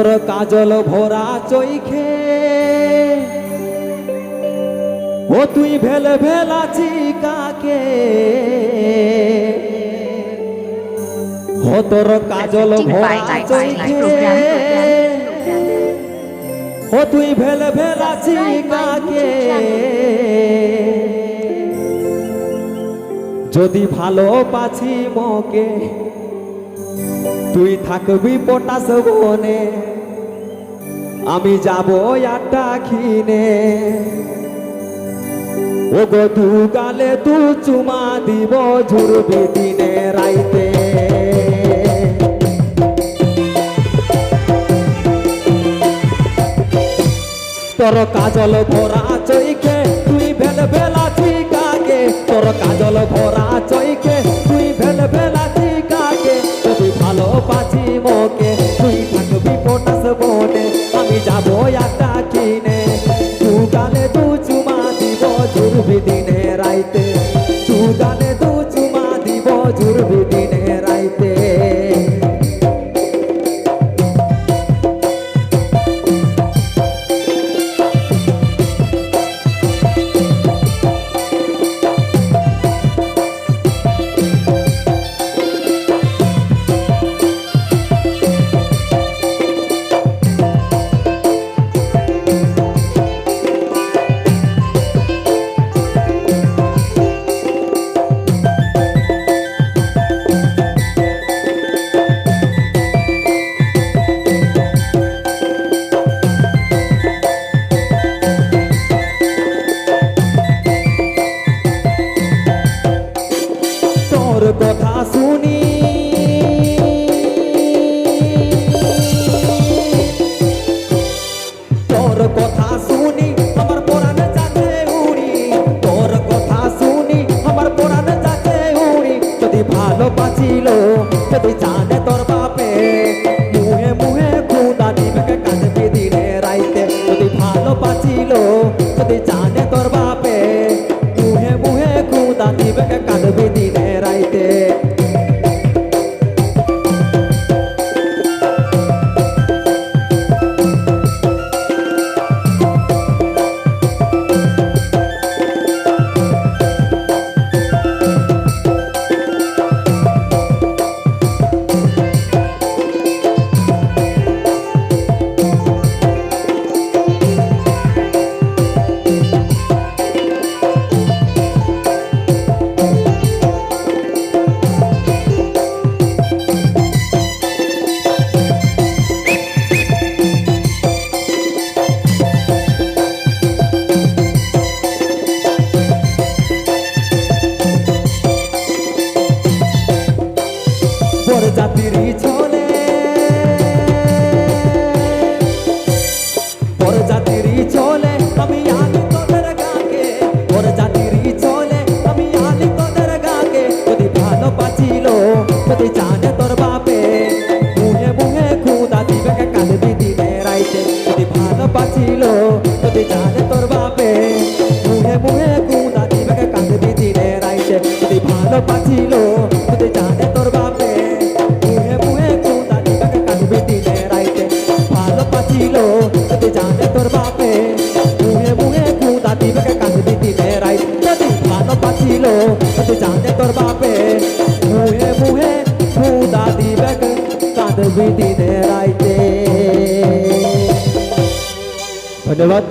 কাজল ভরা চৈখে। ও তুই ভেলে ভেলাছি কাকে? তোর কাজল ভরা চৈখে। ও তুই ভেলে ভেলাছি কাকে? যদি ভালো পাছি মকে তুই থাকবি পটাশ বনে। আমি যাব আটা খিনে ও গো তু গালে তু চুমা দিব ঝুরবি দিনে রাইতে। তোর কাজল ভরা চৈকে তুই ভেল ভেলাছি কাকে তোর কাজল ভরা যাব একটা কিনে। দু গালে দু চুমা দিব জুরবি তোর কথা শুনি। তোর কথা শুনি, আমার পরাণ যাচ্ছে উড়ি। তোর কথা শুনি, আমার পরাণ যাচ্ছে উড়ি। যদি ভালো যদি জানে তোর বাপে মুহে মুহে খুদা নিবে কাঁদবি দিনে রাইতে। যদি ভালো যদি জানে তোর বাপে যদি জানে তোর খুদা দিবে কাঁদবি দিনে রাইতে। ধন্যবাদ।